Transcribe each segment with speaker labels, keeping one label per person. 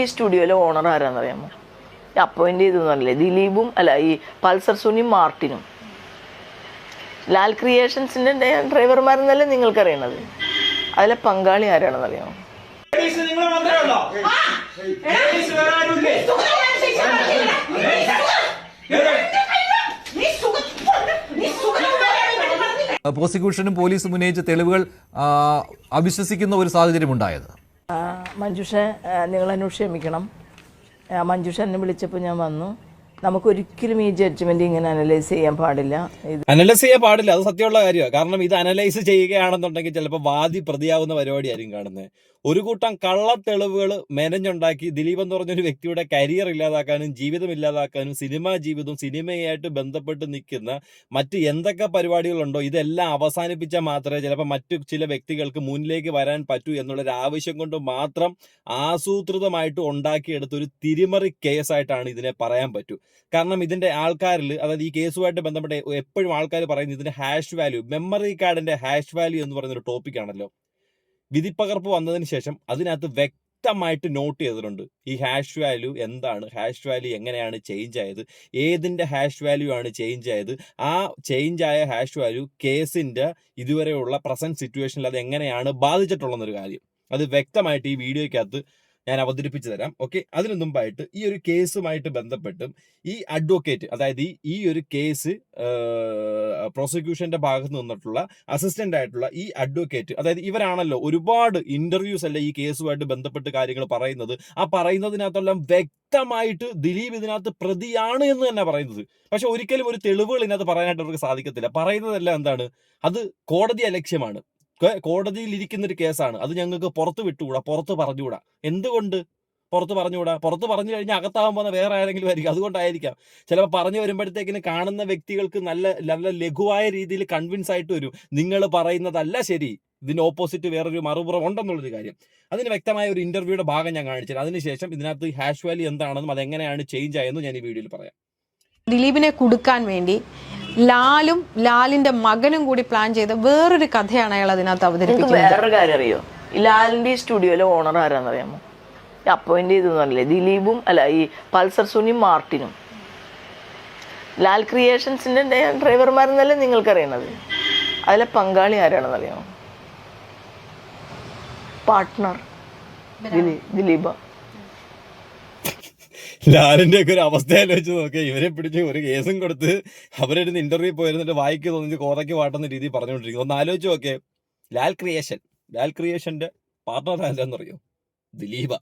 Speaker 1: ഈ സ്റ്റുഡിയോയിലെ owner ആരാന്നറിയാമോ? Appoint ചെയ്തെന്നല്ലേ ദിലീപും അല്ല ഈ പൾസർ സുനിയും മാർട്ടിനും. ലാൽ ക്രിയേഷൻസിന്റെ ഡ്രൈവർമാരെന്നല്ലേ നിങ്ങൾക്കറിയണത്? അതിലെ പങ്കാളി ആരാണെന്നറിയാമോ?
Speaker 2: പ്രോസിക്യൂഷനും പോലീസും ഉന്നയിച്ച തെളിവുകൾ അവിശ്വസിക്കുന്ന ഒരു സാഹചര്യം ഉണ്ടായത്
Speaker 1: മഞ്ജുഷ നിങ്ങൾ എന്നോട് ക്ഷമിക്കണം. മഞ്ജുഷ എന്നെ വിളിച്ചപ്പോൾ ഞാൻ വന്നു. നമുക്ക് നമുക്കൊരിക്കലും ഈ ജഡ്ജ്മെന്റ് ഇങ്ങനെ അനലൈസ് ചെയ്യാൻ പാടില്ല.
Speaker 3: അനലൈസ് ചെയ്യാൻ പാടില്ല. അത് സത്യമുള്ള കാര്യമാണ്. കാരണം ഇത് അനലൈസ് ചെയ്യുകയാണെന്നുണ്ടെങ്കിൽ ചിലപ്പോൾ വാദി പ്രതിയാവുന്ന പരിപാടിയായിരിക്കും കാണുന്നത്. ഒരു കൂട്ടം കള്ളത്തെളിവുകൾ മെനഞ്ഞുണ്ടാക്കി ദിലീപ് എന്ന് പറഞ്ഞൊരു വ്യക്തിയുടെ കരിയർ ഇല്ലാതാക്കാനും ജീവിതം ഇല്ലാതാക്കാനും സിനിമാ ജീവിതവും സിനിമയായിട്ട് ബന്ധപ്പെട്ട് നിൽക്കുന്ന മറ്റ് എന്തൊക്കെ പരിപാടികളുണ്ടോ ഇതെല്ലാം അവസാനിപ്പിച്ചാൽ മാത്രമേ ചിലപ്പോൾ മറ്റു ചില വ്യക്തികൾക്ക് മുന്നിലേക്ക് വരാൻ പറ്റൂ എന്നുള്ളൊരു ആവശ്യം കൊണ്ട് മാത്രം ആസൂത്രിതമായിട്ട് ഉണ്ടാക്കിയെടുത്ത ഒരു തിരിമറി കേസായിട്ടാണ് ഇതിനെ പറയാൻ പറ്റൂ. കാരണം ഇതിന്റെ ആൾക്കാരിൽ അതായത് ഈ കേസുമായിട്ട് ബന്ധപ്പെട്ട് എപ്പോഴും ആൾക്കാർ പറയുന്നത് ഇതിന്റെ ഹാഷ് വാല്യൂ മെമ്മറി കാർഡിന്റെ ഹാഷ് വാല്യൂ എന്ന് പറയുന്നൊരു ടോപ്പിക്കാണല്ലോ വിധിപ്പകർപ്പ് വന്നതിന് ശേഷം അതിനകത്ത് വ്യക്തമായിട്ട് നോട്ട് ചെയ്തിട്ടുണ്ട്. ഈ ഹാഷ് വാല്യൂ എന്താണ്? ഹാഷ് വാല്യൂ എങ്ങനെയാണ് ചേഞ്ച് ആയത്? ഏതിന്റെ ഹാഷ് വാല്യൂ ആണ് ചേഞ്ച് ആയത്? ആ ചേഞ്ച് ആയ ഹാഷ് വാല്യൂ കേസിന്റെ ഇതുവരെയുള്ള പ്രസന്റ് സിറ്റുവേഷനിൽ അത് എങ്ങനെയാണ് ബാധിച്ചിട്ടുള്ളതെന്നൊരു കാര്യം. അത് വ്യക്തമായിട്ട് ഈ വീഡിയോയ്ക്കകത്ത് ഞാൻ അവതരിപ്പിച്ചു തരാം. ഓക്കെ അതിനു മുമ്പായിട്ട് ഈ ഒരു കേസുമായിട്ട് ബന്ധപ്പെട്ടും ഈ അഡ്വക്കേറ്റ് അതായത് ഈ ഒരു കേസ് പ്രോസിക്യൂഷന്റെ ഭാഗത്ത് നിന്നിട്ടുള്ള അസിസ്റ്റന്റ് ആയിട്ടുള്ള ഈ അഡ്വക്കേറ്റ് അതായത് ഇവരാണല്ലോ ഒരുപാട് ഇന്റർവ്യൂസ് അല്ല ഈ കേസുമായിട്ട് ബന്ധപ്പെട്ട് കാര്യങ്ങൾ പറയുന്നത്. ആ പറയുന്നതിനകത്തെല്ലാം വ്യക്തമായിട്ട് ദിലീപ് ഇതിനകത്ത് പ്രതിയാണ് എന്ന് തന്നെ പറയുന്നത്. പക്ഷെ ഒരിക്കലും ഒരു തെളിവുകൾ ഇതിനകത്ത് പറയാനായിട്ട് അവർക്ക് സാധിക്കത്തില്ല. പറയുന്നതെല്ലാം എന്താണ്? അത് കോടതി അലക്ഷ്യമാണ് കോടതിയിൽ ഇരിക്കുന്ന ഒരു കേസാണ്. അത് ഞങ്ങൾക്ക് പുറത്ത് വിട്ടുകൂടാ പുറത്ത് പറഞ്ഞുകൂടാ. എന്തുകൊണ്ട് പുറത്ത് പറഞ്ഞുകൂടാ? പുറത്ത് പറഞ്ഞു കഴിഞ്ഞാൽ അകത്താവാൻ പോകുന്ന വേറെ ആരെങ്കിലും ആയിരിക്കും. അതുകൊണ്ടായിരിക്കാം. ചിലപ്പോൾ പറഞ്ഞു വരുമ്പോഴത്തേക്കിന് കാണുന്ന വ്യക്തികൾക്ക് നല്ല നല്ല ലഘുവായ രീതിയിൽ കൺവിൻസ് ആയിട്ട് വരും. നിങ്ങൾ പറയുന്നതല്ല ശരി. ഇതിന് ഓപ്പോസിറ്റ് വേറൊരു മറുപുറം ഉണ്ടെന്നുള്ളൊരു കാര്യം. അതിന് വ്യക്തമായ ഒരു ഇന്റർവ്യൂയുടെ ഭാഗം ഞാൻ കാണിച്ചത് അതിനുശേഷം ഇതിനകത്ത് ഹാഷ് വാലി എന്താണെന്നും അതെങ്ങനെയാണ് ചേഞ്ച് ആയെന്നും ഞാൻ ഈ വീഡിയോയിൽ പറയാം.
Speaker 4: ദിലീപിനെ കൊടുക്കാൻ വേണ്ടി ലാലും ലാലിന്റെ മകനും കൂടി പ്ലാൻ ചെയ്ത വേറൊരു കഥയാണ് അയാൾ അതിനകത്ത് അവതരിപ്പിക്കുന്നത്.
Speaker 1: വേറൊരു കാര്യം അറിയോ? ലാലിന്റെ സ്റ്റുഡിയോയിലെ ഓണർ ആരാന്നറിയാമോ? അപ്പോയിന്റ് ചെയ്തെന്നല്ലേ ദിലീപും അല്ല ഈ പൾസർ സുനിയും മാർട്ടിനും. ലാൽ ക്രിയേഷൻസിന്റെ ഡ്രൈവർമാരെന്നല്ലേ നിങ്ങൾക്കറിയണത്? അതിലെ പങ്കാളി ആരാണെന്നറിയാമോ? പാർട്ട്ണർ ദിലീപ.
Speaker 3: ലാലിന്റെ ഒക്കെ ഒരു അവസ്ഥയിൽ വെച്ച് നോക്കിയാൽ ഇവരെ പിടിച്ച് ഒരു കേസും കൊടുത്ത് അവരെടുത്ത് ഇന്റർവ്യൂ പോയിരുന്നിട്ട് വായിക്ക് തോന്നിച്ച് കോതയ്ക്ക് വാട്ടുന്ന രീതി പറഞ്ഞുകൊണ്ടിരിക്കുന്നു. ഒന്ന് ആലോചിച്ച് നോക്കിയേ. ലാൽ ക്രിയേഷൻ. ലാൽ ക്രിയേഷന്റെ പാർട്ണർ ആരാന്ന് അറിയോ? ദിലീപ.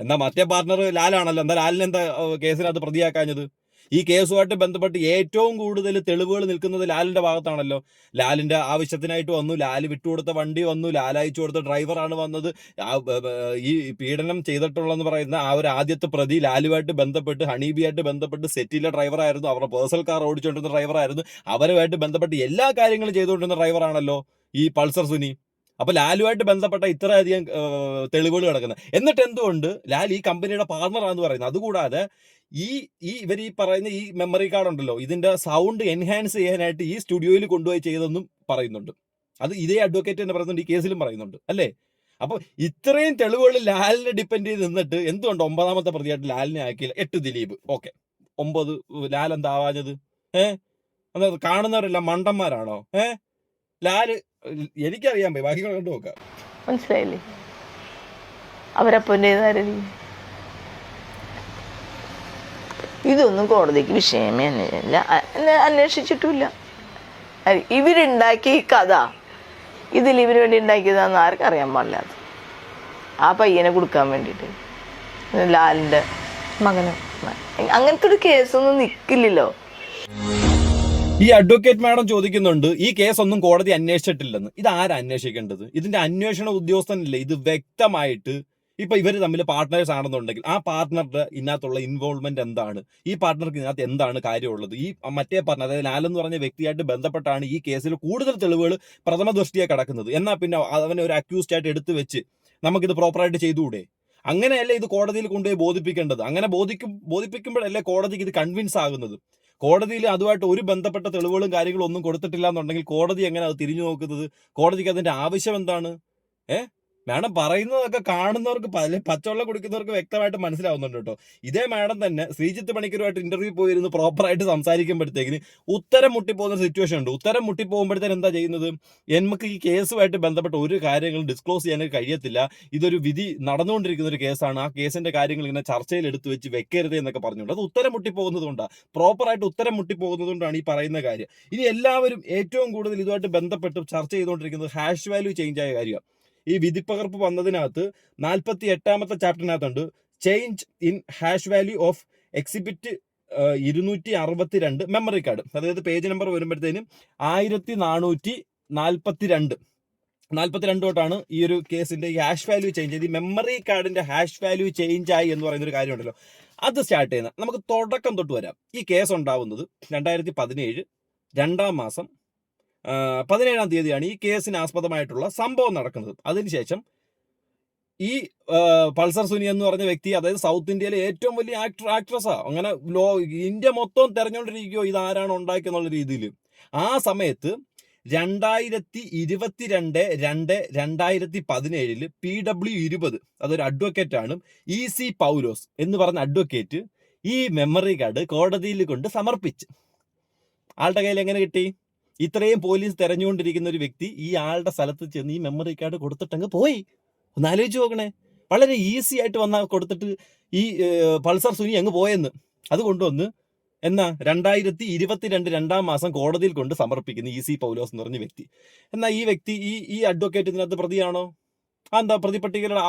Speaker 3: എന്നാ മറ്റേ പാർട്ണർ ലാലാണല്ലോ. എന്താ ലാലിനെന്താ കേസിനകത്ത് പ്രതിയാക്കാഞ്ഞത്? ഈ കേസുമായിട്ട് ബന്ധപ്പെട്ട് ഏറ്റവും കൂടുതൽ തെളിവുകൾ നിൽക്കുന്നത് ലാലിന്റെ ഭാഗത്താണല്ലോ. ലാലിന്റെ ആവശ്യത്തിനായിട്ട് വന്നു. ലാൽ വിട്ടുകൊടുത്ത വണ്ടി വന്നു. ലാലയച്ചു കൊടുത്ത ഡ്രൈവറാണ് വന്നത്. ഈ പീഡനം ചെയ്തിട്ടുള്ളതെന്ന് പറയുന്ന ആ ഒരു ആദ്യത്തെ പ്രതി ലാലുമായിട്ട് ബന്ധപ്പെട്ട് ഹണീബിയായിട്ട് ബന്ധപ്പെട്ട് സെറ്റിലെ ഡ്രൈവറായിരുന്നു. അവരുടെ പേഴ്സണൽ കാർ ഓടിച്ചുകൊണ്ടിരുന്ന ഡ്രൈവറായിരുന്നു. അവരുമായിട്ട് ബന്ധപ്പെട്ട് എല്ലാ കാര്യങ്ങളും ചെയ്തുകൊണ്ടിരുന്ന ഡ്രൈവറാണല്ലോ ഈ പൾസർ സുനി. അപ്പൊ ലാലുമായിട്ട് ബന്ധപ്പെട്ട ഇത്രയധികം ഏഹ്, തെളിവുകൾ കിടക്കുന്നത്. എന്നിട്ട് എന്തുകൊണ്ട് ലാൽ ഈ കമ്പനിയുടെ പാർട്ണറാന്ന് പറയുന്നത്? അതുകൂടാതെ ഈ ഈ ഇവർ ഈ പറയുന്ന ഈ മെമ്മറി കാർഡ് ഉണ്ടല്ലോ ഇതിന്റെ സൗണ്ട് എൻഹാൻസ് ചെയ്യാനായിട്ട് ഈ സ്റ്റുഡിയോയിൽ കൊണ്ടുപോയി ചെയ്തെന്നും പറയുന്നുണ്ട്. അത് ഇതേ അഡ്വക്കേറ്റ് തന്നെ പറയുന്നുണ്ട് ഈ കേസിലും പറയുന്നുണ്ട് അല്ലേ? അപ്പൊ ഇത്രയും തെളിവുകൾ ലാലിനെ ഡിപ്പെൻഡ് ചെയ്ത് നിന്നിട്ട് എന്തുകൊണ്ട് ഒമ്പതാമത്തെ പ്രതിയായിട്ട് ലാലിനെ ആക്കിയില്ല? എട്ട് ദിലീപ്. ഓക്കെ. ഒമ്പത് ലാൽ എന്താ ആവാഞ്ഞത് അതായത് കാണുന്നവരെല്ലാം മണ്ടന്മാരാണോ? ഏ? ലാൽ എനിക്കറിയാൻ പോയി ബാക്കി കണ്ടു നോക്കാം.
Speaker 1: മനസ്സിലായില്ലേ? അവരെ ചെയ്താരും ഇതൊന്നും കോടതിക്ക് വിഷയമേ അല്ല എന്നെ അന്വേഷിച്ചിട്ടുമില്ല. ഇവരുണ്ടാക്കിയ ഈ കഥ ഇതിൽ ഇവർ വേണ്ടി ഉണ്ടാക്കിയതാന്ന് ആർക്കും അറിയാൻ പാടില്ല അത്. ആ പയ്യനെ കൊടുക്കാൻ വേണ്ടിട്ട് ലാലിന്റെ
Speaker 4: മകനും.
Speaker 1: അങ്ങനത്തെ ഒരു കേസൊന്നും നിൽക്കില്ലല്ലോ
Speaker 3: ഈ അഡ്വക്കേറ്റ് മാഡം ചോദിക്കുന്നുണ്ട് ഈ കേസ് ഒന്നും കോടതി അന്വേഷിച്ചിട്ടില്ലെന്ന്. ഇത് ആരാ അന്വേഷിക്കേണ്ടത്? ഇതിന്റെ അന്വേഷണ ഉദ്യോഗസ്ഥനല്ലേ? ഇത് വ്യക്തമായിട്ട് ഇപ്പൊ ഇവർ തമ്മിൽ പാർട്ട്നേഴ്സ് ആണെന്നുണ്ടെങ്കിൽ ആ പാർട്ട്ണറുടെ ഇതിനകത്തുള്ള ഇൻവോൾവ്മെന്റ് എന്താണ്? ഈ പാർട്ട്ണർക്ക് ഇതിനകത്ത് എന്താണ് കാര്യമുള്ളത്? ഈ മറ്റേ പാർട്ണർ അതായത് ലാലെന്ന് പറഞ്ഞ വ്യക്തിയായിട്ട് ബന്ധപ്പെട്ടാണ് ഈ കേസിൽ കൂടുതൽ തെളിവുകൾ പ്രഥമ ദൃഷ്ടിയെ കിടക്കുന്നത്. എന്നാൽ പിന്നെ അവനെ ഒരു അക്യൂസ്ഡ് ആയിട്ട് എടുത്തു വെച്ച് നമുക്കിത് പ്രോപ്പറായിട്ട് ചെയ്തുകൂടെ? അങ്ങനെയല്ലേ ഇത് കോടതിയിൽ കൊണ്ടുപോയി ബോധിപ്പിക്കേണ്ടത്? അങ്ങനെ ബോധിക്കും ബോധിപ്പിക്കുമ്പോഴല്ലേ കോടതിക്ക് ഇത് കൺവിൻസ് ആകുന്നത്? കോടതിയിൽ അതുമായിട്ട് ഒരു ബന്ധപ്പെട്ട തെളിവുകളും കാര്യങ്ങളും ഒന്നും കൊടുത്തിട്ടില്ല എന്നുണ്ടെങ്കിൽ കോടതി എങ്ങനെ അത് തിരിഞ്ഞു നോക്കുന്നത്? കോടതിക്ക് അതിന്റെ ആവശ്യം എന്താണ്? ഏ? മാഡം പറയുന്നതൊക്കെ കാണുന്നവർക്ക് പച്ചവെള്ളം കുടിക്കുന്നവർക്ക് വ്യക്തമായിട്ട് മനസ്സിലാവുന്നുണ്ട് കേട്ടോ. ഇതേ മാഡം തന്നെ ശ്രീജിത്ത് പണിക്കരുമായിട്ട് ഇന്റർവ്യൂ പോയിരുന്ന് പ്രോപ്പറായിട്ട് സംസാരിക്കുമ്പോഴത്തേക്കിന് ഉത്തരം മുട്ടിപ്പോകുന്ന സിറ്റുവേഷൻ ഉണ്ട്. ഉത്തരം മുട്ടിപ്പോകുമ്പോഴത്തേന് എന്താ ചെയ്യുന്നത്? എനിക്ക് ഈ കേസുമായിട്ട് ബന്ധപ്പെട്ട ഒരു കാര്യങ്ങളും ഡിസ്ക്ലോസ് ചെയ്യാൻ കഴിയത്തില്ല. ഇതൊരു വിധി നടന്നുകൊണ്ടിരിക്കുന്ന ഒരു കേസാണ്. ആ കേസിന്റെ കാര്യങ്ങൾ ഇങ്ങനെ ചർച്ചയിൽ എടുത്തു വെച്ച് വെക്കരുത് എന്നൊക്കെ പറഞ്ഞുകൊണ്ട്. അത് ഉത്തരം മുട്ടിപ്പോകുന്നത് കൊണ്ടാണ് പ്രോപ്പറായിട്ട് ഉത്തരം മുട്ടിപ്പോകുന്നത് കൊണ്ടാണ് ഈ പറയുന്ന കാര്യം. ഇനി എല്ലാവരും ഏറ്റവും കൂടുതൽ ഇതുമായിട്ട് ബന്ധപ്പെട്ട് ചർച്ച ചെയ്തുകൊണ്ടിരിക്കുന്നത് ഹാഷ് വാല്യൂ ചേഞ്ച് ആയ കാര്യമാണ്. ഈ വിധിപ്പകർപ്പ് വന്നതിനകത്ത് നാൽപ്പത്തി എട്ടാമത്തെ ചാപ്റ്ററിനകത്തുണ്ട്. Change in hash value of exhibit ഇരുന്നൂറ്റി അറുപത്തി രണ്ട് മെമ്മറി കാർഡ് അതായത് പേജ് നമ്പർ വരുമ്പോഴത്തേനും ആയിരത്തി നാനൂറ്റി നാൽപ്പത്തി രണ്ട് നാൽപ്പത്തി രണ്ട് തൊട്ടാണ് ഈ ഒരു കേസിന്റെ ഹാഷ് വാല്യൂ ചേഞ്ച് ചെയ്ത് ഈ മെമ്മറി കാർഡിന്റെ ഹാഷ് വാല്യൂ ചേഞ്ച് ആയി എന്ന് പറയുന്ന ഒരു കാര്യമുണ്ടല്ലോ. അത് സ്റ്റാർട്ട് ചെയ്യുന്ന നമുക്ക് തുടക്കം തൊട്ട് വരാം. ഈ കേസ് ഉണ്ടാവുന്നത് രണ്ടായിരത്തി പതിനേഴ് രണ്ടാം മാസം പതിനേഴാം തീയതിയാണ് ഈ കേസിന് ആസ്പദമായിട്ടുള്ള സംഭവം നടക്കുന്നത്. അതിനുശേഷം ഈ പൾസർ സുനി എന്ന് പറഞ്ഞ വ്യക്തി അതായത് സൗത്ത് ഇന്ത്യയിലെ ഏറ്റവും വലിയ ആക്ടർ ആക്ട്രസ്സാ അങ്ങനെ ലോ ഇന്ത്യ മൊത്തം തെരഞ്ഞുകൊണ്ടിരിക്കുകയോ ഇത് ആരാണ് ഉണ്ടാക്കിയെന്നുള്ള രീതിയിൽ. ആ സമയത്ത് രണ്ടായിരത്തി ഇരുപത്തിരണ്ട് രണ്ട് രണ്ടായിരത്തി പതിനേഴിൽ പി ഡബ്ല്യു ഇരുപത് അതൊരു അഡ്വക്കേറ്റ് ആണ് ഇ സി പൗലോസ് എന്ന് പറഞ്ഞ അഡ്വക്കേറ്റ് ഈ മെമ്മറി കാർഡ് കോടതിയിൽ കൊണ്ട് സമർപ്പിച്ച്. ആളുടെ കയ്യിൽ എങ്ങനെ കിട്ടി? ഇത്രയും പോലീസ് തെരഞ്ഞുകൊണ്ടിരിക്കുന്ന ഒരു വ്യക്തി ഈ ആളുടെ സ്ഥലത്ത് ചെന്ന് ഈ മെമ്മറി കാർഡ് കൊടുത്തിട്ടങ്ങ് പോയി. ഒന്ന് ആലോചിച്ച് നോക്കണേ. വളരെ ഈസി ആയിട്ട് വന്ന കൊടുത്തിട്ട് ഈ പൾസർ സുനി അങ്ങ് പോയെന്ന്. അത് കൊണ്ടുവന്ന് എന്നാ രണ്ടായിരത്തി ഇരുപത്തിരണ്ട് രണ്ടാം മാസം കോടതിയിൽ കൊണ്ട് സമർപ്പിക്കുന്നു ഇ സി പൗലോസ് എന്ന് പറഞ്ഞ വ്യക്തി. എന്നാ ഈ വ്യക്തി ഈ ഈ അഡ്വക്കേറ്റ് ഇതിനകത്ത് പ്രതിയാണോ? എന്താ പ്രതി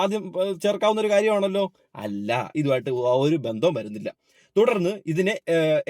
Speaker 3: ആദ്യം ചേർക്കാവുന്ന ഒരു കാര്യമാണല്ലോ? അല്ല ഇതുമായിട്ട് ഒരു ബന്ധവും വരുന്നില്ല. തുടർന്ന് ഇതിനെ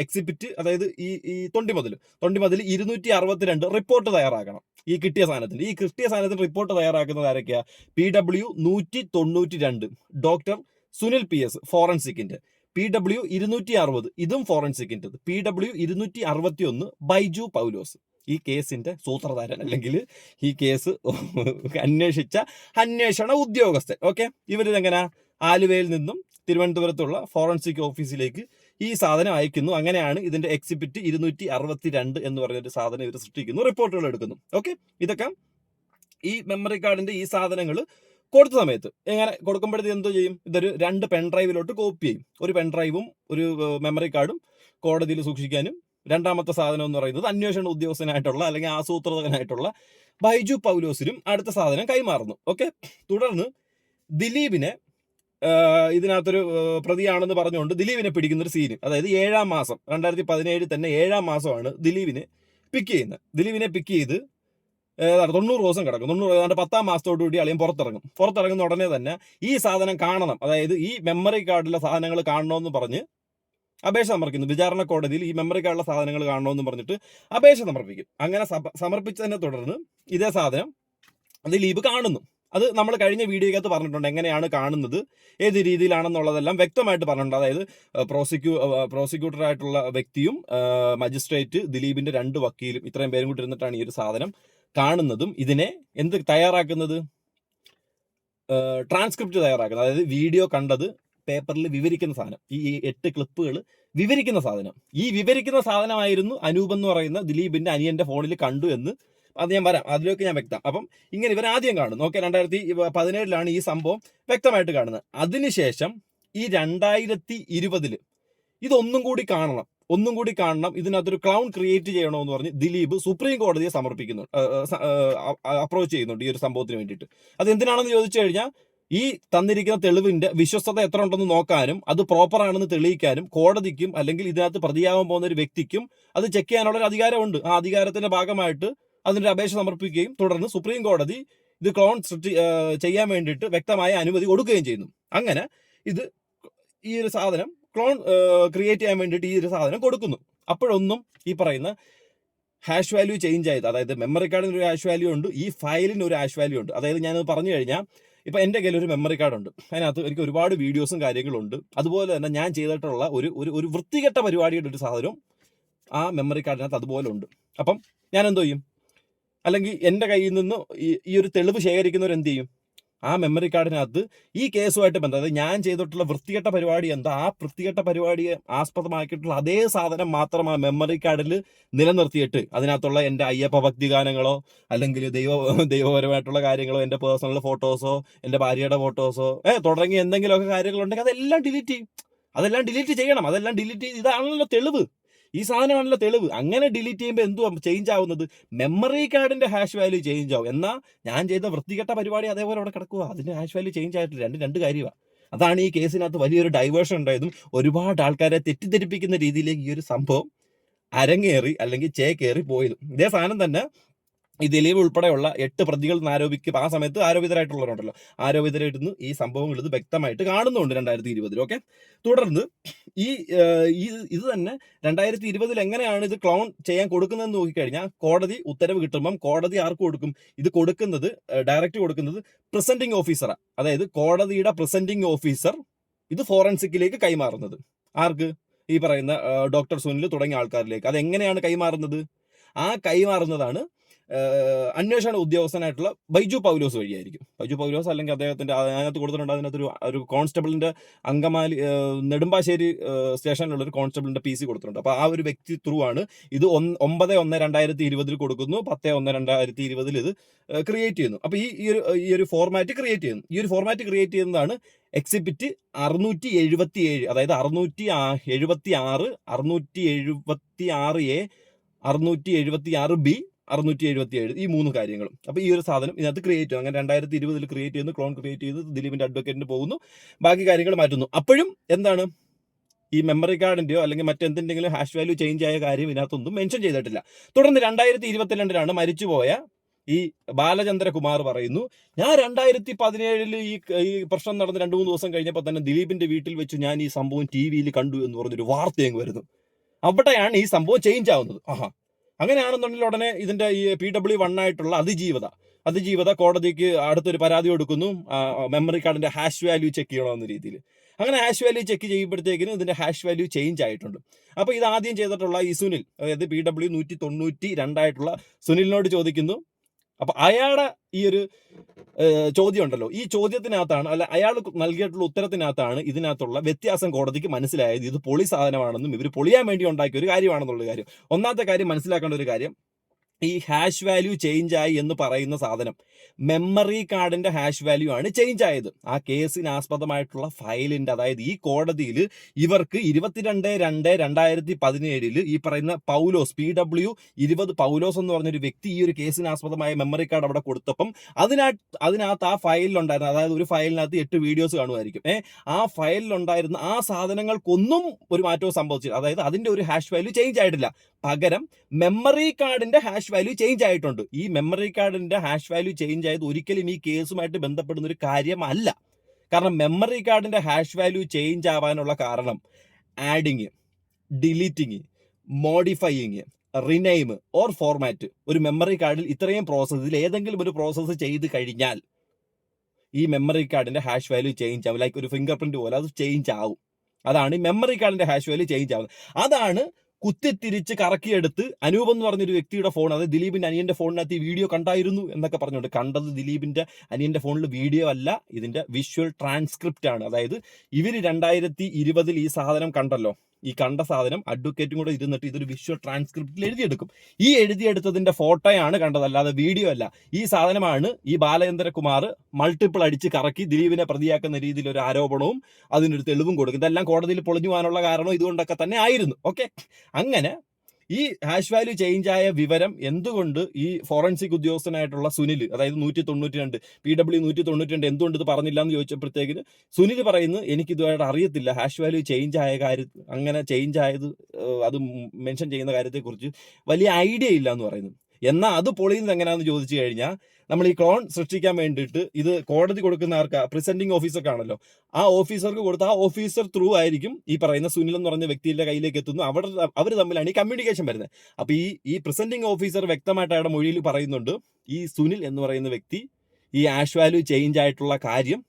Speaker 3: എക്സിബിറ്റ് അതായത് ഈ ഈ തൊണ്ടി മുതൽ തൊണ്ടി മുതൽ ഇരുന്നൂറ്റി അറുപത്തിരണ്ട് റിപ്പോർട്ട് തയ്യാറാക്കണം. ഈ കിട്ടിയ സാധനത്തിന്. ഈ കിട്ടിയ സാധനത്തിന് റിപ്പോർട്ട് തയ്യാറാക്കുന്നത് ആരൊക്കെയാ? പി ഡബ്ല്യു നൂറ്റി തൊണ്ണൂറ്റി രണ്ട് ഡോക്ടർ സുനിൽ പി എസ് ഫോറൻസിക്കിന്റെ പി ഡബ്ല്യു ഇരുന്നൂറ്റി അറുപത് ഇതും ഫോറൻസിക്കിന്റെ പി ഡബ്ല്യു ഇരുന്നൂറ്റി അറുപത്തി ഒന്ന് ബൈജു പൗലോസ്. ഈ കേസിന്റെ സൂത്രധാരൻ അല്ലെങ്കിൽ ഈ കേസ് അന്വേഷിച്ച അന്വേഷണ ഉദ്യോഗസ്ഥൻ. ഓക്കെ? ഇവരിതെങ്ങനെ? ആലുവയിൽ നിന്നും തിരുവനന്തപുരത്തുള്ള ഫോറൻസിക് ഓഫീസിലേക്ക് ഈ സാധനം അയക്കുന്നു. അങ്ങനെയാണ് ഇതിന്റെ എക്സിബിറ്റ് ഇരുന്നൂറ്റി അറുപത്തി രണ്ട് എന്ന് പറഞ്ഞൊരു സാധനം ഇവർ സൃഷ്ടിക്കുന്നു. റിപ്പോർട്ടുകൾ എടുക്കുന്നു. ഓക്കെ? ഇതൊക്കെ ഈ മെമ്മറി കാർഡിന്റെ ഈ സാധനങ്ങൾ കൊടുത്ത സമയത്ത് എങ്ങനെ കൊടുക്കുമ്പോഴത്തേക്ക് എന്തോ ചെയ്യും? ഇതൊരു രണ്ട് പെൻഡ്രൈവിലോട്ട് കോപ്പി ചെയ്യും. ഒരു പെൻഡ്രൈവും ഒരു മെമ്മറി കാർഡും കോടതിയിൽ സൂക്ഷിക്കാനും രണ്ടാമത്തെ സാധനം എന്ന് പറയുന്നത് അന്വേഷണ ഉദ്യോഗസ്ഥനായിട്ടുള്ള അല്ലെങ്കിൽ ആസൂത്രകനായിട്ടുള്ള ബൈജു പൗലോസിനും അടുത്ത സാധനം കൈമാറുന്നു. ഓക്കെ തുടർന്ന് ദിലീപിനെ ഇതിനകത്തൊരു പ്രതിയാണെന്ന് പറഞ്ഞുകൊണ്ട് ദിലീപിനെ പിടിക്കുന്ന ഒരു സീന് അതായത് ഏഴാം മാസം രണ്ടായിരത്തി പതിനേഴിൽ തന്നെ ഏഴാം മാസമാണ് ദിലീപിനെ പിക്ക് ചെയ്യുന്നത്. ദിലീപിനെ പിക്ക് ചെയ്ത് ഏതാണ് തൊണ്ണൂറ് ദിവസം കിടക്കും. തൊണ്ണൂറ് ഏതാണ്ട് പത്താം മാസത്തോടു കൂടി അളിയും പുറത്തിറങ്ങും. പുറത്തിറങ്ങുന്ന ഉടനെ തന്നെ ഈ സാധനം കാണണം. അതായത് ഈ മെമ്മറി കാർഡിലെ സാധനങ്ങൾ കാണണമെന്ന് പറഞ്ഞ് അപേക്ഷ സമർപ്പിക്കുന്നു. വിചാരണ കോടതിയിൽ ഈ മെമ്മറി കാർഡുള്ള സാധനങ്ങൾ കാണണമെന്ന് പറഞ്ഞിട്ട് അപേക്ഷ സമർപ്പിക്കും. അങ്ങനെ സമർപ്പിച്ചതിനെ തുടർന്ന് ഇതേ സാധനം ദിലീപ് കാണുന്നു. അത് നമ്മൾ കഴിഞ്ഞ വീഡിയോക്കകത്ത് പറഞ്ഞിട്ടുണ്ട് എങ്ങനെയാണ് കാണുന്നത് ഏത് രീതിയിലാണെന്നുള്ളതെല്ലാം വ്യക്തമായിട്ട് പറഞ്ഞിട്ടുണ്ട്. അതായത് പ്രോസിക്യൂ പ്രോസിക്യൂട്ടറായിട്ടുള്ള വ്യക്തിയും മജിസ്ട്രേറ്റ് ദിലീപിന്റെ രണ്ട് വക്കീലും ഇത്രയും പേരും കൂടി ഇരുന്നിട്ടാണ് ഈ ഒരു സാധനം കാണുന്നതും. ഇതിനെ എന്ത് തയ്യാറാക്കുന്നത്? ട്രാൻസ്ക്രിപ്റ്റ് തയ്യാറാക്കുന്നത്. അതായത് വീഡിയോ കണ്ടത് പേപ്പറിൽ വിവരിക്കുന്ന സാധനം. ഈ എട്ട് ക്ലിപ്പുകൾ വിവരിക്കുന്ന സാധനം. ഈ വിവരിക്കുന്ന സാധനമായിരുന്നു അനൂപ് എന്ന് പറയുന്ന ദിലീപിന്റെ അനിയന്റെ ഫോണിൽ കണ്ടു എന്ന് അത് ഞാൻ വരാം. അതിലേക്ക് ഞാൻ വ്യക്തം. അപ്പം ഇങ്ങനെ ഇവർ ആദ്യം കാണുന്നു ഓക്കെ രണ്ടായിരത്തി പതിനേഴിലാണ് ഈ സംഭവം വ്യക്തമായിട്ട് കാണുന്നത്. അതിനുശേഷം ഈ രണ്ടായിരത്തി ഇരുപതിൽ ഇതൊന്നും കൂടി കാണണം. ഒന്നും കൂടി കാണണം. ഇതിനകത്തൊരു ക്ലൗൺ ക്രിയേറ്റ് ചെയ്യണമെന്ന് പറഞ്ഞ് ദിലീപ് സുപ്രീം കോടതിയെ സമർപ്പിക്കുന്നു. അപ്രോച്ച് ചെയ്യുന്നുണ്ട് ഈ ഒരു സംഭവത്തിന് വേണ്ടിയിട്ട്. അത് എന്തിനാണെന്ന് ചോദിച്ചു കഴിഞ്ഞാൽ ഈ തന്നിരിക്കുന്ന തെളിവിന്റെ വിശ്വസ്തത എത്ര ഉണ്ടെന്ന് നോക്കാനും അത് പ്രോപ്പർ ആണെന്ന് തെളിയിക്കാനും കോടതിക്കും അല്ലെങ്കിൽ ഇതിനകത്ത് പ്രതിയാവാൻ പോകുന്ന ഒരു വ്യക്തിക്കും അത് ചെക്ക് ചെയ്യാനുള്ള ഒരു അധികാരമുണ്ട്. ആ അധികാരത്തിന്റെ ഭാഗമായിട്ട് അതിന്റെ അപേക്ഷ സമർപ്പിക്കുകയും തുടർന്ന് സുപ്രീം കോടതി ഇത് ക്ലോൺ സൃഷ്ടി ചെയ്യാൻ വേണ്ടിയിട്ട് വ്യക്തമായ അനുമതി കൊടുക്കുകയും ചെയ്യുന്നു. അങ്ങനെ ഇത് ഈ ഒരു സാധനം ക്ലോൺ ക്രിയേറ്റ് ചെയ്യാൻ വേണ്ടിയിട്ട് ഈ ഒരു സാധനം കൊടുക്കുന്നു. അപ്പോഴൊന്നും ഈ പറയുന്ന ഹാഷ് വാല്യൂ ചേഞ്ച് ആയത് അതായത് മെമ്മറി കാർഡിന് ഒരു ഹാഷ് വാല്യൂ ഉണ്ട് ഈ ഫയലിന് ഒരു ഹാഷ് വാല്യൂ ഉണ്ട്. അതായത് ഞാനത് പറഞ്ഞു കഴിഞ്ഞാൽ ഇപ്പൊ എന്റെ കയ്യിൽ ഒരു മെമ്മറി കാർഡ് ഉണ്ട്. അതിനകത്ത് എനിക്ക് ഒരുപാട് വീഡിയോസും കാര്യങ്ങളും ഉണ്ട് അതുപോലെ തന്നെ ഞാൻ ചെയ്തിട്ടുള്ള ഒരു ഒരു ഒരു വൃത്തികെട്ട പരിപാടിയുടെ ഒരു സാധനവും ആ മെമ്മറി കാർഡിനകത്ത് അതുപോലെ ഉണ്ട്. അപ്പം ഞാൻ എന്തോ ചെയ്യും? അല്ലെങ്കിൽ എന്റെ കയ്യിൽ നിന്ന് ഈ ഒരു തെളിവ് ശേഖരിക്കുന്നവർ എന്ത് ചെയ്യും? ആ മെമ്മറി കാർഡിനകത്ത് ഈ കേസുമായിട്ട് ബന്ധം. അതായത് ഞാൻ ചെയ്തിട്ടുള്ള വൃത്തികെട്ട പരിപാടി എന്താ? ആ വൃത്തികെട്ട പരിപാടിയെ ആസ്പദമാക്കിയിട്ടുള്ള അതേ സാധനം മാത്രം ആ മെമ്മറി കാർഡിൽ നിലനിർത്തിയിട്ട് അതിനകത്തുള്ള എന്റെ അയ്യപ്പ ഭക്തി ഗാനങ്ങളോ അല്ലെങ്കിൽ ദൈവ ദൈവപരമായിട്ടുള്ള കാര്യങ്ങളോ എന്റെ പേഴ്സണൽ ഫോട്ടോസോ എന്റെ ഭാര്യയുടെ ഫോട്ടോസോ ഏ തുടങ്ങി എന്തെങ്കിലുമൊക്കെ കാര്യങ്ങളുണ്ടെങ്കിൽ അതെല്ലാം ഡിലീറ്റ് ചെയ്യും. അതെല്ലാം ഡിലീറ്റ് ചെയ്യണം. അതെല്ലാം ഡിലീറ്റ് ചെയ്ത് ഇതാണല്ലോ തെളിവ്. ഈ സാധനമാണല്ലോ തെളിവ്. അങ്ങനെ ഡിലീറ്റ് ചെയ്യുമ്പോൾ എന്തുവാ ചേഞ്ച് ആവുന്നത്? മെമ്മറി കാർഡിന്റെ ഹാഷ് വാല്യൂ ചേഞ്ച് ആവും. എന്നാൽ ഞാൻ ചെയ്ത വൃത്തികെട്ട പരിപാടി അതേപോലെ അവിടെ കിടക്കുക അതിന്റെ ഹാഷ് വാല്യൂ ചേഞ്ച് ആയിട്ടില്ല. രണ്ട് രണ്ട് കാര്യമാണ് അതാണ് ഈ കേസിനകത്ത് വലിയൊരു ഡൈവേർഷൻ ഉണ്ടായതും ഒരുപാട് ആൾക്കാരെ തെറ്റിദ്ധരിപ്പിക്കുന്ന രീതിയിലേക്ക് ഈ ഒരു സംഭവം അരങ്ങേറി അല്ലെങ്കിൽ ചേക്കേറി പോയതും. ഇതേ സാധനം തന്നെ ഈ ദിലീപ് ഉൾപ്പെടെയുള്ള എട്ട് പ്രതികൾ ആരോപിക്കും. ആ സമയത്ത് ആരോപിതരായിട്ടുള്ളവരുണ്ടല്ലോ. ആരോപിതരായിരുന്നു ഈ സംഭവങ്ങൾ ഇത് വ്യക്തമായിട്ട് കാണുന്നുണ്ട് രണ്ടായിരത്തി ഇരുപതിൽ ഓക്കെ തുടർന്ന് ഈ ഇത് തന്നെ രണ്ടായിരത്തി ഇരുപതിൽ എങ്ങനെയാണ് ഇത് ക്ലോൺ ചെയ്യാൻ കൊടുക്കുന്നതെന്ന് നോക്കിക്കഴിഞ്ഞാൽ കോടതി ഉത്തരവ് കിട്ടുമ്പം കോടതി ആർക്ക് കൊടുക്കും? ഇത് കൊടുക്കുന്നത് ഡയറക്റ്റ് കൊടുക്കുന്നത് പ്രസന്റിംഗ് ഓഫീസറാണ് അതായത് കോടതിയുടെ പ്രസന്റിംഗ് ഓഫീസർ ഇത് ഫോറൻസിക്കിലേക്ക് കൈമാറുന്നത്. ആർക്ക്? ഈ പറയുന്ന ഡോക്ടർ സുനിൽ തുടങ്ങിയ ആൾക്കാരിലേക്ക്. അത് എങ്ങനെയാണ് കൈമാറുന്നത്? ആ കൈമാറുന്നതാണ് അന്വേഷണ ഉദ്യോഗസ്ഥനായിട്ടുള്ള ബൈജു പൗലോസ് വഴിയായിരിക്കും. ബൈജു പൗലോസ് അല്ലെങ്കിൽ അദ്ദേഹത്തിന്റെ അതിനകത്ത് കൊടുത്തിട്ടുണ്ട് അതിനകത്ത് ഒരു കോൺസ്റ്റബിളിന്റെ അങ്കമാലി നെടുമ്പാശ്ശേരി സ്റ്റേഷനിലുള്ള ഒരു കോൺസ്റ്റബിളിന്റെ പി സി കൊടുത്തിട്ടുണ്ട്. അപ്പോൾ ആ ഒരു വ്യക്തി ത്രൂ ആണ്. ഇത് ഒമ്പത് ഒന്ന് രണ്ടായിരത്തി ഇരുപതിൽ കൊടുക്കുന്നു. പത്ത് ഒന്ന് രണ്ടായിരത്തി ഇരുപതിൽ ഇത് ക്രിയേറ്റ് ചെയ്യുന്നു. അപ്പോൾ ഈ ഒരു ഈ ഒരു ഫോർമാറ്റ് ക്രിയേറ്റ് ചെയ്യുന്നു. ഈ ഒരു ഫോർമാറ്റ് ക്രിയേറ്റ് ചെയ്യുന്നതാണ് എക്സിബിറ്റ് അറുന്നൂറ്റി എഴുപത്തി ഏഴ് അതായത് അറുന്നൂറ്റി എഴുപത്തി ആറ് അറുന്നൂറ്റി എഴുപത്തി ആറ് എ അറുന്നൂറ്റി എഴുപത്തി ആറ് ബി അറുന്നൂറ്റി എഴുപത്തി ഏഴ് ഈ മൂന്ന് കാര്യങ്ങളും. അപ്പോൾ ഈ ഒരു സാധനം ഇതിനകത്ത് ക്രിയേറ്റ് ചെയ്യും അങ്ങനെ രണ്ടായിരത്തി ഇരുപതിൽ ക്രിയേറ്റ് ചെയ്യുന്നു. ക്രോൺ ക്രിയേറ്റ് ചെയ്ത്. ദിലീപിന്റെ അഡ്വക്കേറ്റിന് പോകുന്നു. ബാക്കി കാര്യങ്ങൾ മാറ്റുന്നു. അപ്പോഴും എന്താണ്? ഈ മെമ്മറി കാർഡിന്റെയോ അല്ലെങ്കിൽ മറ്റെന്തെങ്കിലും ഹാഷ് വാല്യൂ ചേഞ്ച് ആയ കാര്യം ഇതിനകത്തൊന്നും മെൻഷൻ ചെയ്തിട്ടില്ല. തുടർന്ന് രണ്ടായിരത്തി ഇരുപത്തിരണ്ടിലാണ് മരിച്ചുപോയ ഈ ബാലചന്ദ്രകുമാർ പറയുന്നു ഞാൻ രണ്ടായിരത്തി പതിനേഴിൽ ഈ പ്രശ്നം നടന്ന് രണ്ട് മൂന്ന് ദിവസം കഴിഞ്ഞപ്പോൾ തന്നെ ദിലീപിന്റെ വീട്ടിൽ വെച്ച് ഞാൻ ഈ സംഭവം ടി വിയിൽ കണ്ടു എന്ന് പറഞ്ഞൊരു വാർത്ത അങ്ങ് വരുന്നു. അവിടെയാണ് ഈ സംഭവം ചേഞ്ച് ആവുന്നത്. ആഹാ. അങ്ങനെയാണെന്നുണ്ടെങ്കിൽ ഉടനെ ഇതിന്റെ ഈ പി ഡബ്ല്യു വൺ ആയിട്ടുള്ള അതിജീവത അതിജീവത കോടതിക്ക് അടുത്തൊരു പരാതി കൊടുക്കുന്നു. മെമ്മറി കാർഡിന്റെ ഹാഷ് വാല്യൂ ചെക്ക് ചെയ്യണമെന്ന രീതിയിൽ. അങ്ങനെ ഹാഷ് വാല്യൂ ചെക്ക് ചെയ്യുമ്പോഴത്തേക്കിനും ഇതിന്റെ ഹാഷ് വാല്യൂ ചേഞ്ച് ആയിട്ടുണ്ട്. അപ്പോൾ ഇത് ആദ്യം ചെയ്തിട്ടുള്ള ഈ സുനിൽ അതായത് പി ഡബ്ല്യു നൂറ്റി തൊണ്ണൂറ്റി രണ്ടായിട്ടുള്ള സുനിലിനോട് ചോദിക്കുന്നു. അപ്പൊ അയാളുടെ ഈ ഒരു ചോദ്യം ഉണ്ടല്ലോ ഈ ചോദ്യത്തിനകത്താണ് അല്ല അയാൾ നൽകിയിട്ടുള്ള ഉത്തരത്തിനകത്താണ് ഇതിനകത്തുള്ള വ്യത്യാസം കോടതിക്ക് മനസ്സിലായത്. ഇത് പൊളി സാധനമാണെന്നും ഇവർ പൊളിയാൻ വേണ്ടി ഉണ്ടാക്കിയ ഒരു കാര്യമാണെന്നുള്ള കാര്യം. ഒന്നാമത്തെ കാര്യം മനസ്സിലാക്കേണ്ട ഒരു കാര്യം ഈ ഹാഷ് വാല്യൂ ചേഞ്ച് ആയി എന്ന് പറയുന്ന സാധനം. മെമ്മറി കാർഡിന്റെ ഹാഷ് വാല്യൂ ആണ് ചേഞ്ച് ആയത്. ആ കേസിന് ആസ്പദമായിട്ടുള്ള ഫയലിന്റെ അതായത് ഈ കോടതിയിൽ ഇവർക്ക് ഇരുപത്തിരണ്ട് രണ്ട് രണ്ടായിരത്തി പതിനേഴിൽ ഈ പറയുന്ന പൗലോസ് പി ഡബ്ല്യു ഇരുപത് പൗലോസ് എന്ന് പറഞ്ഞൊരു വ്യക്തി ഈ ഒരു കേസിന് ആസ്പദമായ മെമ്മറി കാർഡ് അവിടെ കൊടുത്തപ്പം അതിനാ അതിനകത്ത് ആ ഫയലിലുണ്ടായിരുന്ന അതായത് ഒരു ഫയലിനകത്ത് എട്ട് വീഡിയോസ് കാണുമായിരിക്കും. ഏ ആ ഫയലിലുണ്ടായിരുന്ന ആ സാധനങ്ങൾക്കൊന്നും ഒരു മാറ്റവും സംഭവിച്ചില്ല. അതായത് അതിന്റെ ഒരു ഹാഷ് വാല്യൂ ചേഞ്ച് ആയിട്ടില്ല. പകരം മെമ്മറി കാർഡിന്റെ ഹാഷ് വാല്യൂ ചേഞ്ച് ആയിട്ടുണ്ട്. ഈ മെമ്മറി കാർഡിന്റെ ഹാഷ് വാല്യൂ ചേഞ്ച് ആയത് ഒരിക്കലും ഈ കേസുമായിട്ട് ബന്ധപ്പെടുന്ന ഒരു കാര്യമല്ല. കാരണം മെമ്മറി കാർഡിന്റെ ഹാഷ് വാല്യൂ ചേഞ്ച് ആവാനുള്ള കാരണം adding deleting modifying rename or format ഒരു മെമ്മറി കാർഡിൽ ഇത്രയും പ്രോസസ്സിൽ ഏതെങ്കിലും ഒരു പ്രോസസ്സ് ചെയ്ത് കഴിഞ്ഞാൽ ഈ മെമ്മറി കാർഡിന്റെ ഹാഷ് വാല്യൂ ചേഞ്ച് ആവും. ലൈക്ക് ഒരു ഫിംഗർ പ്രിന്റ് പോലെ അത് ചേഞ്ച് ആവും. അതാണ് മെമ്മറി കാർഡിന്റെ ഹാഷ് വാല്യൂ ചേഞ്ച് ആവുന്നത്. അതാണ് കുത്തിത്തിരിച്ച് കറക്കിയെടുത്ത് അനൂപ് എന്ന് പറഞ്ഞൊരു വ്യക്തിയുടെ ഫോൺ അതായത് ദിലീപിന്റെ അനിയന്റെ ഫോണിനകത്ത് ഈ വീഡിയോ കണ്ടായിരുന്നു എന്നൊക്കെ പറഞ്ഞുകൊണ്ട് കണ്ടത് ദിലീപിന്റെ അനിയന്റെ ഫോണിൽ വീഡിയോ അല്ല ഇതിന്റെ വിഷ്വൽ ട്രാൻസ്ക്രിപ്റ്റ് ആണ്. അതായത് ഇവർ രണ്ടായിരത്തി ഇരുപതിൽ ഈ സാധനം കണ്ടല്ലോ. ഈ കണ്ട സാധനം അഡ്വക്കേറ്റും കൂടെ ഇരുന്നിട്ട് ഇതൊരു വിഷ്വൽ ട്രാൻസ്ക്രിപ്റ്റിൽ എഴുതിയെടുക്കും. ഈ എഴുതിയെടുത്തതിന്റെ ഫോട്ടോയാണ് കണ്ടത് അല്ലാതെ വീഡിയോ അല്ല. ഈ സാധനമാണ് ഈ ബാലചന്ദ്രകുമാർ മൾട്ടിപ്പിൾ അടിച്ച് കറക്കി ദിലീപിനെ പ്രതിയാക്കുന്ന രീതിയിൽ ഒരു ആരോപണവും അതിനൊരു തെളിവും കൊടുക്കും. ഇതെല്ലാം കോടതിയിൽ പൊളിഞ്ഞു പോകാനുള്ള കാരണം ഇതുകൊണ്ടൊക്കെ തന്നെ ആയിരുന്നു. ഓക്കെ അങ്ങനെ ഈ ഹാഷ് വാല്യൂ ചേഞ്ച് ആയ വിവരം എന്തുകൊണ്ട് ഈ ഫോറൻസിക് ഉദ്യോഗസ്ഥനായിട്ടുള്ള സുനിൽ അതായത് നൂറ്റി തൊണ്ണൂറ്റി രണ്ട് പി ഡബ്ല്യു നൂറ്റി തൊണ്ണൂറ്റി രണ്ട് എന്തുകൊണ്ട് ഇത് പറഞ്ഞില്ല എന്ന് ചോദിച്ചപ്പോഴത്തേക്കിന് സുനിൽ പറയുന്നു എനിക്ക് ഇതുമായിട്ട് അറിയത്തില്ല. ഹാഷ് വാല്യൂ ചേഞ്ച് ആയ കാര്യം അങ്ങനെ ചേഞ്ച് ആയത് അത് മെൻഷൻ ചെയ്യുന്ന കാര്യത്തെക്കുറിച്ച് വലിയ ഐഡിയ ഇല്ല എന്ന് പറയുന്നു. എന്നാൽ അത് പൊളിയുന്നത് എങ്ങനെയാണെന്ന് ചോദിച്ചു കഴിഞ്ഞാൽ നമ്മൾ ഈ ക്ലോൺ സൃഷ്ടിക്കാൻ വേണ്ടിയിട്ട് ഇത് കോടതി കൊടുക്കുന്ന ആർക്കാ? പ്രസന്റിങ് ഓഫീസർക്ക് ആണല്ലോ ആ ഓഫീസർക്ക് കൊടുത്ത ആ ഓഫീസർ ത്രൂ ആയിരിക്കും ഈ പറയുന്ന സുനിൽ എന്ന് പറഞ്ഞ വ്യക്തിയുടെ കയ്യിലേക്ക് എത്തുന്നു. അവിടെ അവർ തമ്മിലാണ് ഈ കമ്മ്യൂണിക്കേഷൻ വരുന്നത്. അപ്പൊ ഈ ഈ പ്രസന്റിങ് ഓഫീസർ വ്യക്തമായിട്ട് അയാളുടെ മൊഴിയിൽ പറയുന്നുണ്ട്. ഈ സുനിൽ എന്ന് പറയുന്ന വ്യക്തി ഈ ആഷ് വാല്യൂ ചേഞ്ച് ആയിട്ടുള്ള കാര്യം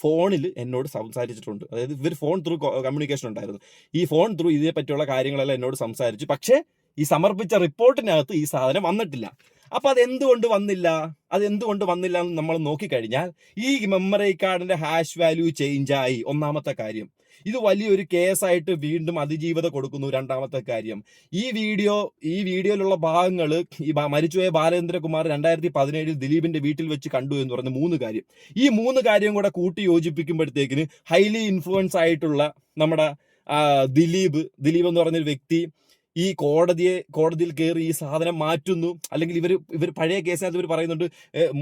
Speaker 3: ഫോണിൽ എന്നോട് സംസാരിച്ചിട്ടുണ്ട്. അതായത് ഇവർ ഫോൺ ത്രൂ കമ്മ്യൂണിക്കേഷൻ ഉണ്ടായിരുന്നു. ഈ ഫോൺ ത്രൂ ഇതിനെ പറ്റിയുള്ള കാര്യങ്ങളെല്ലാം എന്നോട് സംസാരിച്ചു. പക്ഷേ ഈ സമർപ്പിച്ച റിപ്പോർട്ടിനകത്ത് ഈ സാധനം വന്നിട്ടില്ല. അപ്പൊ അത് എന്തുകൊണ്ട് വന്നില്ല? അത് എന്തുകൊണ്ട് വന്നില്ല എന്ന് നമ്മൾ നോക്കിക്കഴിഞ്ഞാൽ ഈ മെമ്മറി കാർഡിന്റെ ഹാഷ് വാല്യൂ ചേഞ്ച് ആയി. ഒന്നാമത്തെ കാര്യം. ഇത് വലിയൊരു കേസായിട്ട് വീണ്ടും അതിജീവിത കൊടുക്കുന്നു. രണ്ടാമത്തെ കാര്യം. ഈ വീഡിയോ ഈ വീഡിയോയിലുള്ള ഭാഗങ്ങൾ ഈ മരിച്ചുപോയ ബാലചന്ദ്രകുമാർ രണ്ടായിരത്തി പതിനേഴിൽ ദിലീപിന്റെ വീട്ടിൽ വെച്ച് കണ്ടു എന്ന് പറഞ്ഞ മൂന്ന് കാര്യം. ഈ മൂന്ന് കാര്യം കൂടെ കൂട്ടി യോജിപ്പിക്കുമ്പോഴത്തേക്കിന് ഹൈലി ഇൻഫ്ലുവൻസ് ആയിട്ടുള്ള നമ്മുടെ ദിലീപ് ദിലീപ് എന്ന് പറഞ്ഞൊരു വ്യക്തി ഈ കോടതിയെ കോടതിയിൽ കയറി ഈ സാധനം മാറ്റുന്നു. അല്ലെങ്കിൽ ഇവർ ഇവർ പഴയ കേസിനകത്ത് ഇവർ പറയുന്നുണ്ട്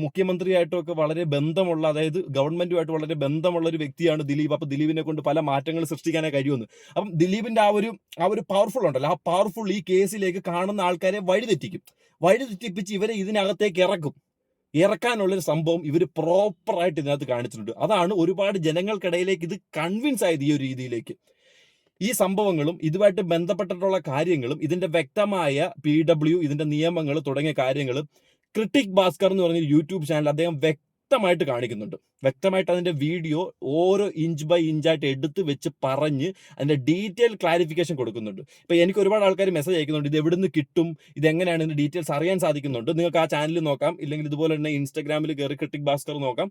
Speaker 3: മുഖ്യമന്ത്രിയായിട്ടൊക്കെ വളരെ ബന്ധമുള്ള അതായത് ഗവൺമെന്റുമായിട്ട് വളരെ ബന്ധമുള്ള ഒരു വ്യക്തിയാണ് ദിലീപ്. അപ്പൊ ദിലീപിനെ കൊണ്ട് പല മാറ്റങ്ങൾ സൃഷ്ടിക്കാനേ കഴിയുമെന്ന്. അപ്പം ദിലീപിന്റെ ആ ഒരു ആ ഒരു പവർഫുൾ ഉണ്ടല്ലോ. ആ പവർഫുൾ ഈ കേസിലേക്ക് കാണുന്ന ആൾക്കാരെ വഴിതെറ്റിക്കും. വഴിതെറ്റിപ്പിച്ച് ഇവരെ ഇതിനകത്തേക്ക് ഇറക്കും. ഇറക്കാനുള്ളൊരു സംഭവം ഇവർ പ്രോപ്പറായിട്ട് ഇതിനകത്ത് കാണിച്ചിട്ടുണ്ട്. അതാണ് ഒരുപാട് ജനങ്ങൾക്കിടയിലേക്ക് ഇത് കൺവിൻസ് ആയത് ഈ ഒരു രീതിയിലേക്ക്. ഈ സംഭവങ്ങളും ഇതുമായിട്ട് ബന്ധപ്പെട്ടിട്ടുള്ള കാര്യങ്ങളും ഇതിന്റെ വ്യക്തമായ പി ഡബ്ല്യു ഇതിന്റെ നിയമങ്ങൾ തുടങ്ങിയ കാര്യങ്ങൾ ക്രിട്ടിക് ഭാസ്കർ എന്ന് പറഞ്ഞ യൂട്യൂബ് ചാനൽ അദ്ദേഹം വ്യക്തമായിട്ട് കാണിക്കുന്നുണ്ട്. വ്യക്തമായിട്ട് അതിന്റെ വീഡിയോ ഓരോ ഇഞ്ച് ബൈ ഇഞ്ചായിട്ട് എടുത്ത് വെച്ച് പറഞ്ഞ് അതിന്റെ ഡീറ്റെയിൽ ക്ലാരിഫിക്കേഷൻ കൊടുക്കുന്നുണ്ട്. ഇപ്പോൾ എനിക്ക് ഒരുപാട് ആൾക്കാർ മെസ്സേജ് അയക്കുന്നുണ്ട് ഇത് എവിടുന്ന് കിട്ടും? ഇത് എങ്ങനെയാണ് ഇതിന്റെ ഡീറ്റെയിൽസ് അറിയാൻ സാധിക്കുന്നുണ്ട്? നിങ്ങൾക്ക് ആ ചാനൽ നോക്കാം. ഇല്ലെങ്കിൽ ഇതുപോലെ തന്നെ ഇൻസ്റ്റാഗ്രാമിൽ കയറി ക്രിട്ടിക് ഭാസ്കർ നോക്കാം.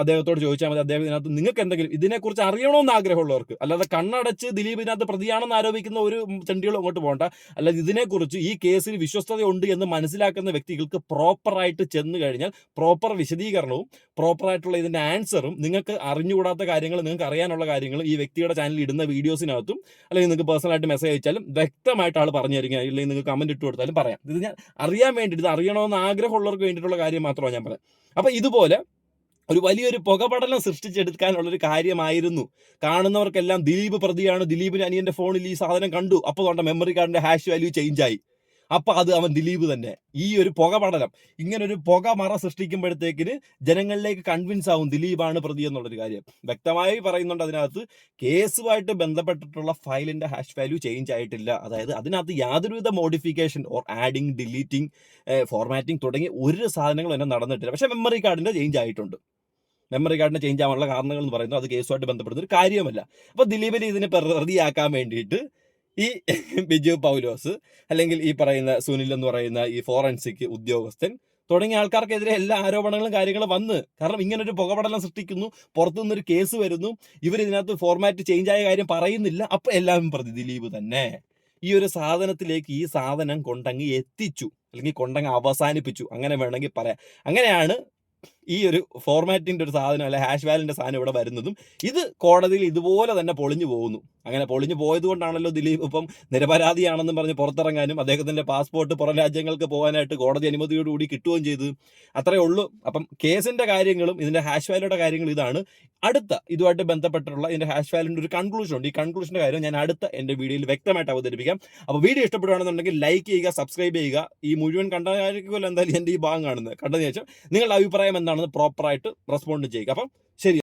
Speaker 3: അദ്ദേഹത്തോട് ചോദിച്ചാൽ മതി. അദ്ദേഹം ഇതിനകത്ത് നിങ്ങൾക്ക് എന്തെങ്കിലും ഇതിനെക്കുറിച്ച് അറിയണമെന്ന് ആഗ്രഹമുള്ളവർക്ക് അല്ലാതെ കണ്ണടച്ച് ദിലീപ് ഇതിനകത്ത് പ്രതിയാണെന്ന് ആരോപിക്കുന്ന ഒരു ചണ്ടികളും അങ്ങോട്ട് പോകണ്ട. അല്ലാതെ ഇതിനെക്കുറിച്ച് ഈ കേസിൽ വിശ്വസ്തതയുണ്ട് എന്ന് മനസ്സിലാക്കുന്ന വ്യക്തികൾക്ക് പ്രോപ്പറായിട്ട് ചെന്ന് കഴിഞ്ഞാൽ പ്രോപ്പർ വിശദീകരണവും പ്രോപ്പറായിട്ടുള്ള ഇതിന്റെ ആൻസറും നിങ്ങൾക്ക് അറിഞ്ഞുകൂടാത്ത കാര്യങ്ങൾ നിങ്ങൾക്ക് അറിയാനുള്ള കാര്യങ്ങളും ഈ വ്യക്തിയുടെ ചാനലിൽ ഇടുന്ന വീഡിയോസിനകത്തും അല്ലെങ്കിൽ നിങ്ങൾക്ക് പേഴ്സണലായിട്ട് മെസ്സേജ് അയച്ചാലും വ്യക്തമായിട്ട് ആൾ പറഞ്ഞു തരിക അല്ലെങ്കിൽ നിങ്ങൾക്ക് കമന്റ് ഇട്ട് കൊടുത്താലും പറയാം. ഇത് ഞാൻ അറിയാൻ വേണ്ടിയിട്ട് ഇത് അറിയണമെന്ന് ആഗ്രഹമുള്ളവർക്ക് വേണ്ടിയിട്ടുള്ള കാര്യം മാത്രമാണ് ഞാൻ പറയാം അപ്പോൾ ഇതുപോലെ ഒരു വലിയൊരു പുകപടലം സൃഷ്ടിച്ചെടുക്കാനുള്ളൊരു കാര്യമായിരുന്നു. കാണുന്നവർക്കെല്ലാം ദിലീപ് പ്രതിയാണ്. ദിലീപിന് അനിയന്റെ ഫോണിൽ ഈ സാധനം കണ്ടു. അപ്പോൾ തൊണ്ട മെമ്മറി കാർഡിന്റെ ഹാഷ് വാല്യൂ ചേഞ്ച് ആയി. അപ്പൊ അത് അവൻ ദിലീപ് തന്നെ. ഈ ഒരു പുകപടലം ഇങ്ങനെ ഒരു പുക മറ സൃഷ്ടിക്കുമ്പോഴത്തേക്കിന് ജനങ്ങളിലേക്ക് കൺവിൻസ് ആവും ദിലീപാണ് പ്രതി എന്നുള്ളൊരു കാര്യം. വ്യക്തമായി പറയുന്നുണ്ട് അതിനകത്ത് കേസുമായിട്ട് ബന്ധപ്പെട്ടിട്ടുള്ള ഫയലിന്റെ ഹാഷ് വാല്യൂ ചേഞ്ച് ആയിട്ടില്ല. അതായത് അതിനകത്ത് യാതൊരുവിധ modification or adding deleting formatting തുടങ്ങി ഒരു സാധനങ്ങളും തന്നെ നടന്നിട്ടില്ല. പക്ഷെ മെമ്മറി കാർഡിന്റെ ചേഞ്ച് ആയിട്ടുണ്ട്. മെമ്മറി കാർഡിന് ചേഞ്ച് ആവാനുള്ള കാരണങ്ങൾ എന്ന് പറയുന്നത് അത് കേസുമായിട്ട് ബന്ധപ്പെടുന്ന ഒരു കാര്യമല്ല അപ്പൊ ദിലീപിനെ ഇതിനെ പ്രതിയാക്കാൻ വേണ്ടിയിട്ട് ഈ ബിജു പൗലോസ് അല്ലെങ്കിൽ ഈ പറയുന്ന സുനിൽ എന്ന് പറയുന്ന ഈ ഫോറൻസിക് ഉദ്യോഗസ്ഥൻ തുടങ്ങിയ ആൾക്കാർക്കെതിരെ എല്ലാ ആരോപണങ്ങളും കാര്യങ്ങളും വന്ന് കാരണം ഇങ്ങനെ ഒരു പുകപടലം സൃഷ്ടിക്കുന്നു പുറത്തുനിന്നൊരു കേസ് വരുന്നു ഇവർ ഇതിനകത്ത് ഫോർമാറ്റ് ചേഞ്ച് ആയ കാര്യം പറയുന്നില്ല. അപ്പൊ എല്ലാവരും പ്രതി ദിലീപ് തന്നെ. ഈ ഒരു സാധനത്തിലേക്ക് ഈ സാധനം കൊണ്ടങ്ങ് എത്തിച്ചു. അല്ലെങ്കിൽ കൊണ്ടങ്ങ് അവസാനിപ്പിച്ചു. അങ്ങനെ വേണമെങ്കിൽ പറയാം. അങ്ങനെയാണ് ഈ ഒരു ഫോർമാറ്റിന്റെ ഒരു സാധനം അല്ലെ ഹാഷ് വാലിന്റെ സാധനം ഇവിടെ വരുന്നതും ഇത് കോടതിയിൽ ഇതുപോലെ തന്നെ പൊളിഞ്ഞു പോകുന്നു. അങ്ങനെ പൊളിഞ്ഞു പോയത് കൊണ്ടാണല്ലോ ദിലീപ് ഇപ്പം നിരപരാധിയാണെന്നും പറഞ്ഞ് പുറത്തിറങ്ങാനും അദ്ദേഹത്തിന്റെ പാസ്പോർട്ട് പുറം രാജ്യങ്ങൾക്ക് പോകാനായിട്ട് കോടതി അനുമതിയോടുകൂടി കിട്ടുകയും ചെയ്തു. അത്രേ ഉള്ളൂ. അപ്പം കേസിന്റെ കാര്യങ്ങളും ഇതിന്റെ ഹാഷ് വാലിയുടെ കാര്യങ്ങളും ഇതാണ്. അടുത്ത ഇതുമായിട്ട് ബന്ധപ്പെട്ടിട്ടുള്ള ഇതിന്റെ ഹാഷ് വാലിന്റെ ഒരു കൺക്ലൂഷൻ ഉണ്ട്. ഈ കൺക്ലൂഷന്റെ കാര്യം ഞാൻ അടുത്ത എന്റെ വീഡിയോയിൽ വ്യക്തമായിട്ട് അവതരിപ്പിക്കാം. അപ്പോൾ വീഡിയോ ഇഷ്ടപ്പെടുകയാണെന്നുണ്ടെങ്കിൽ ലൈക്ക് ചെയ്യുക സബ്സ്ക്രൈബ് ചെയ്യുക. ഈ മുഴുവൻ കണ്ടായിരിക്കുമല്ലോ എന്തായാലും എന്റെ ഈ ഭാഗം കാണുന്നത്. കണ്ടതിന് ശേഷം നിങ്ങളുടെ അഭിപ്രായം എന്താണെന്ന് പ്രോപ്പറായിട്ട് റെസ്പോണ്ട് ചെയ്യുക. അപ്പം ശരി.